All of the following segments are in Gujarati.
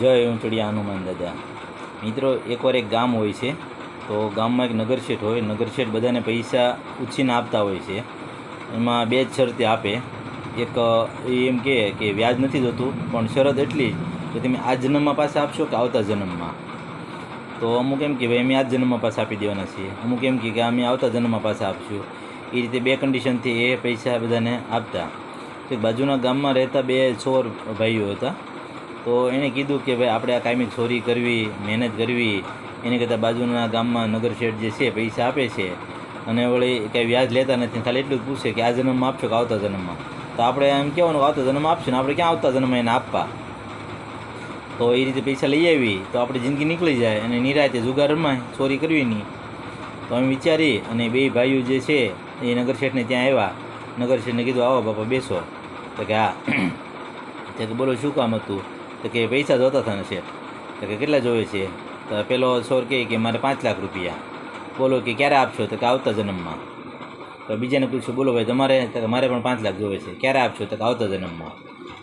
જય ઊંચડિયા હનુમાન દાદા. મિત્રો, એકવાર એક ગામ હોય છે, તો ગામમાં એક નગરશેઠ હોય. નગરશેઠ બધાને પૈસા ઉછીને આપતા હોય છે. એમાં બે જ શરતે આપે. એક એમ કહે કે વ્યાજ નથી જોતું, પણ શરત એટલી કે તમે આ જન્મમાં પાછા આપશો કે આવતા જન્મમાં? તો અમુક એમ કે, ભાઈ, અમે આ જ જન્મમાં પાછા આપી દેવાના છીએ. અમુક એમ કે, અમે આવતા જન્મમાં પાછા આપશું. એ રીતે બે કન્ડિશનથી એ પૈસા બધાને આપતા. તો બાજુના ગામમાં રહેતા બે ચોર ભાઈઓ હતા. તો એણે કીધું કે ભાઈ, આપણે આ કાયમી ચોરી કરવી, મહેનત કરવી, એને કરતાં બાજુના ગામમાં નગરશેઠ જે છે, પૈસા આપે છે. અને વળી કંઈ વ્યાજ લેતા નથી. ખાલી એટલું જ પૂછે કે આ જન્મમાં આપશો કે આવતા જન્મમાં? તો આપણે એમ કહેવાનું આવતા જન્મમાં આપશે ને આપણે ક્યાં આવતા જન્મ એને આપવા? તો એ રીતે પૈસા લઈ આવી. તો આપણી જિંદગી નીકળી જાય અને નિરાતે જુગાર રમાય, ચોરી કરવી નહીં. તો અમે વિચારી અને બે ભાઈઓ જે છે, એ નગરશેઠને ત્યાં આવ્યા. નગરશેઠને કીધું, આવો બાપા, બેસો. તો કે, હા. તો કે, બોલો, શું કામ હતું? તો કે પૈસા જોતા હતા ને શેઠ. તો કે કેટલા જોવે છે? તો પેલો સોર કહે કે મારે પાંચ લાખ રૂપિયા. બોલો કે ક્યારે આપશો? તો કે આવતા જન્મમાં. તો બીજાને પૂછ્યું, બોલો ભાઈ તમારે, તો મારે પણ પાંચ લાખ જોવે છે. ક્યારે આપશો? તો કે આવતા જન્મમાં.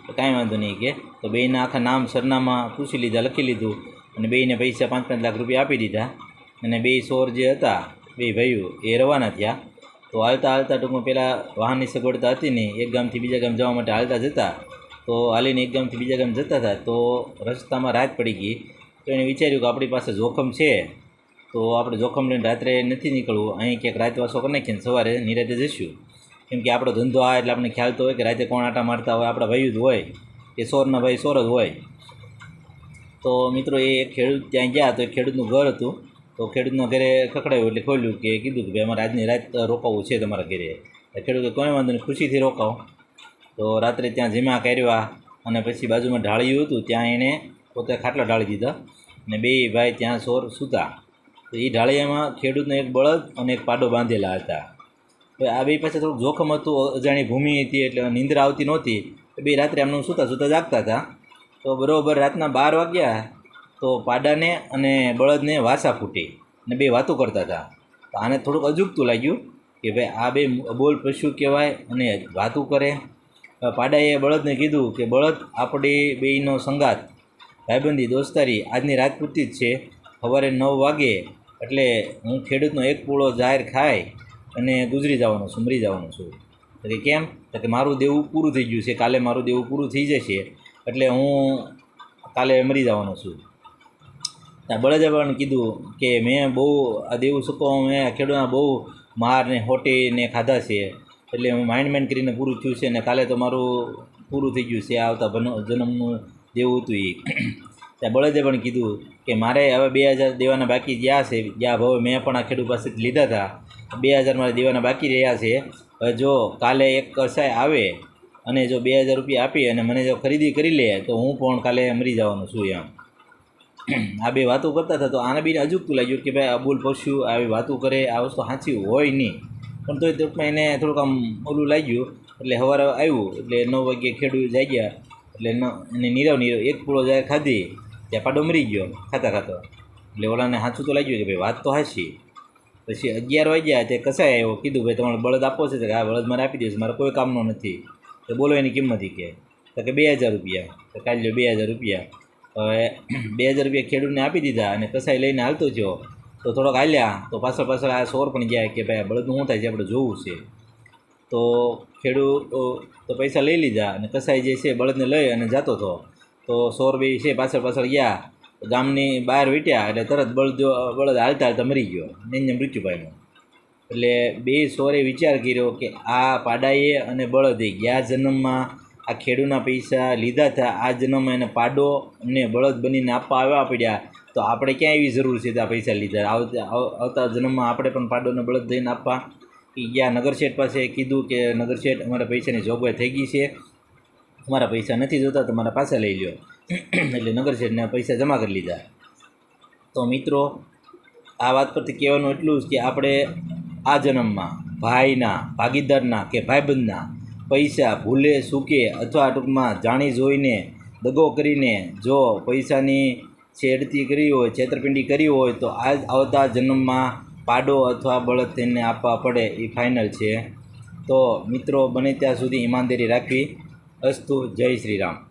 તો કાંઈ વાંધો નહીં કે. તો બેયના આખા નામ સરનામા પૂછી લીધા, લખી લીધું અને બેયને પૈસા પાંચ પાંચ લાખ રૂપિયા આપી દીધા. અને બે સોર જે હતા, બે ભાઈઓ, એ રવાના થયા. તો હાલતા હાલતા ટૂંકમાં પહેલાં વાહનની સગવડતા હતી નહીં એક ગામથી બીજા ગામ જવા માટે હાલતા જતા. તો હાલીને એક ગામથી બીજા ગામ જતા હતા, તો રસ્તામાં રાત પડી ગઈ. તો એણે વિચાર્યું કે આપણી પાસે જોખમ છે, તો આપણે જોખમ લઈને રાત્રે નથી નીકળવું, અહીં ક્યાંક રાતવાસો કરી નાખીને સવારે નિરાતે જઈશું. કેમ કે આપણો ધંધો આ એટલે આપણને ખ્યાલ તો હોય કે રાતે કોણ આટા મારતા હોય, આપણા ભાઈ જ હોય, કે સોરના ભાઈ સોર જ હોય. તો મિત્રો એ ખેડૂત ત્યાં ગયા, તો એ ખેડૂતનું ઘર હતું. તો ખેડૂતના ઘરે ખખડાયું એટલે ખોલ્યું કે કીધું કે ભાઈ અમારે આજની રાત રોકાવું છે તમારા ઘરે. ખેડૂતે કોઈ વાંધો નહીં, ખુશીથી રોકાવો તો રાત્રે ત્યાં જીમા કર્યા અને પછી બાજુમાં ઢાળ્યું હતું, ત્યાં એણે પોતે ખાટલા ઢાળી દીધા અને બે ભાઈ ત્યાં સોર સૂતા. તો એ ઢાળિયામાં ખેડૂતને એક બળદ અને એક પાડો બાંધેલા હતા. તો આ બે પાસે થોડુંક જોખમ હતું, અજાણી ભૂમિ હતી એટલે નિંદ્રા આવતી નહોતી. તો બે રાત્રે એમનું સૂતા સૂતા જાગતા હતા. તો બરોબર રાતના બાર વાગ્યા તો પાડાને અને બળદને વાસા ફૂટી અને બે વાતો કરતા હતા. તો આને થોડુંક અજુગતું લાગ્યું કે ભાઈ આ બે અબોલ પશુ કહેવાય અને વાતું કરે. પાડાએ બળદને કીધું કે, બળદ આપણે બેયનો સંગાત ભાઈબંધી, દોસ્તારી, આજની રાત પૂરતી જ છે. સવારે નવ વાગે, એટલે હું ખેડૂતનો એક પૂળો જાહેર ખાય અને ગુજરી જવાનો છું, મરી જવાનો છું. કે, કેમ? કે મારું દેવું પૂરું થઈ ગયું છે. કાલે મારું દેવું પૂરું થઈ જશે, એટલે હું કાલે મરી જવાનો છું. બળદે પણ કીધું કે, મેં બહુ આ દેવું શકો મેં ખેડૂતના બહુ માર ને હોટી ને ખાધા છે. એટલે હું માઇન્ડ મેન કરીને પૂરું થયું છે ને કાલે તો મારું પૂરું થઈ ગયું છે આવતા જન્મનું દેવું હતું એ. ત્યાં બળદે પણ કીધું કે મારે હવે બે હજાર દેવાના બાકી ગયા છે. ગયા ભાવે મેં પણ આ ખેડૂત પાસેથી લીધા હતા. બે હજાર મારે દેવાના બાકી રહ્યા છે. હવે જો કાલે એક કસાય આવે અને જો બે હજાર રૂપિયા આપી અને મને જો ખરીદી કરી લે, તો હું પણ કાલે મરી જવાનું છું એમ. આ બે વાતો કરતા હતા, તો આને બીને અજુકતું લાગ્યું કે ભાઈ અબુલ પશુ આવી વાતો કરે, આ વસ્તુ સાચી હોય નહીં. પણ તોય ટૂંકમાં એને થોડુંક આમ ઓલું લાગ્યું. એટલે સવારે આવ્યું, એટલે નવ વાગ્યે ખેડૂત જાગ્યા. એટલે એને નીરવ નીરવ, એક પૂળો જાય ખાધી, ત્યાં પાડો મરી ગયો, ખાતા ખાતો. એટલે ઓલાને સાચું તો લાગ્યું કે ભાઈ વાત તો હાચી. પછી અગિયાર વાગ્યા તે કસાય આવ્યો, કીધું, ભાઈ, તમારે બળદ આપો છે. કે આ બળદ મારે આપી દઈશ મારે કોઈ કામનો નથી. તો બોલો એની કિંમત કે. તો કે, બે હજાર રૂપિયા. તો કાલે બે હજાર રૂપિયા. હવે બે હજાર રૂપિયા ખેડૂતને આપી દીધા અને કસાઈ લઈને હાલતો થયો. તો થોડોક હાલ્યા, તો પાછળ પાછળ આ સોર પણ ગયા કે ભાઈ બળદ શું થાય છે, આપણે જોવું છે. તો ખેડૂત, તો પૈસા લઈ લીધા અને કસાઈ જે છે બળદને લઈ અને જતો હતો. તો સોર બી છે પાછળ પાછળ ગયા, ગામની બહાર વીટ્યા એટલે તરત બળદ બળદ હાલતા હાલતા મરી ગયો નિંજે મૃત્યુ પામ્યો એટલે બે સોરે વિચાર કર્યો કે આ પાડાએ અને બળદે ગયા જન્મમાં આ ખેડૂના પૈસા લીધા હતા, આ જન્મમાં એને પાડો અને બળદ બનીને આપવા આવ્યા પડ્યા. તો આપણે ક્યાં એવી જરૂર છે ત્યાં પૈસા લીધા? આવતા જન્મમાં આપણે પણ પાડોને બળદ દઈને આપવા. એ ગયા નગરશેઠ પાસે કીધું કે, નગરશેઠ, અમારા પૈસાની જોગવાઈ થઈ ગઈ છે. અમારા પૈસા નથી જોતા તમારા પાસે લઈ લ્યો. એટલે નગરશેઠને પૈસા જમા કરી લીધા. તો મિત્રો, આ વાત પરથી કહેવાનું એટલું જ કે આપણે આ જન્મમાં ભાઈના, ભાગીદારના કે ભાઈબંધના પૈસા ભૂલે સૂકે અથવા ટૂંકમાં જાણી જોઈને દગો કરીને જો પૈસાની છેડતી કરી હોય, છેતરપિંડી કરી હોય, તો આ આવતા જન્મમાં પાડો અથવા બળદ તેને આપવા પડે એ ફાઇનલ છે. તો મિત્રો, બને ત્યાં સુધી ઈમાનદારી રાખવી. અસ્તુ, જય શ્રી રામ.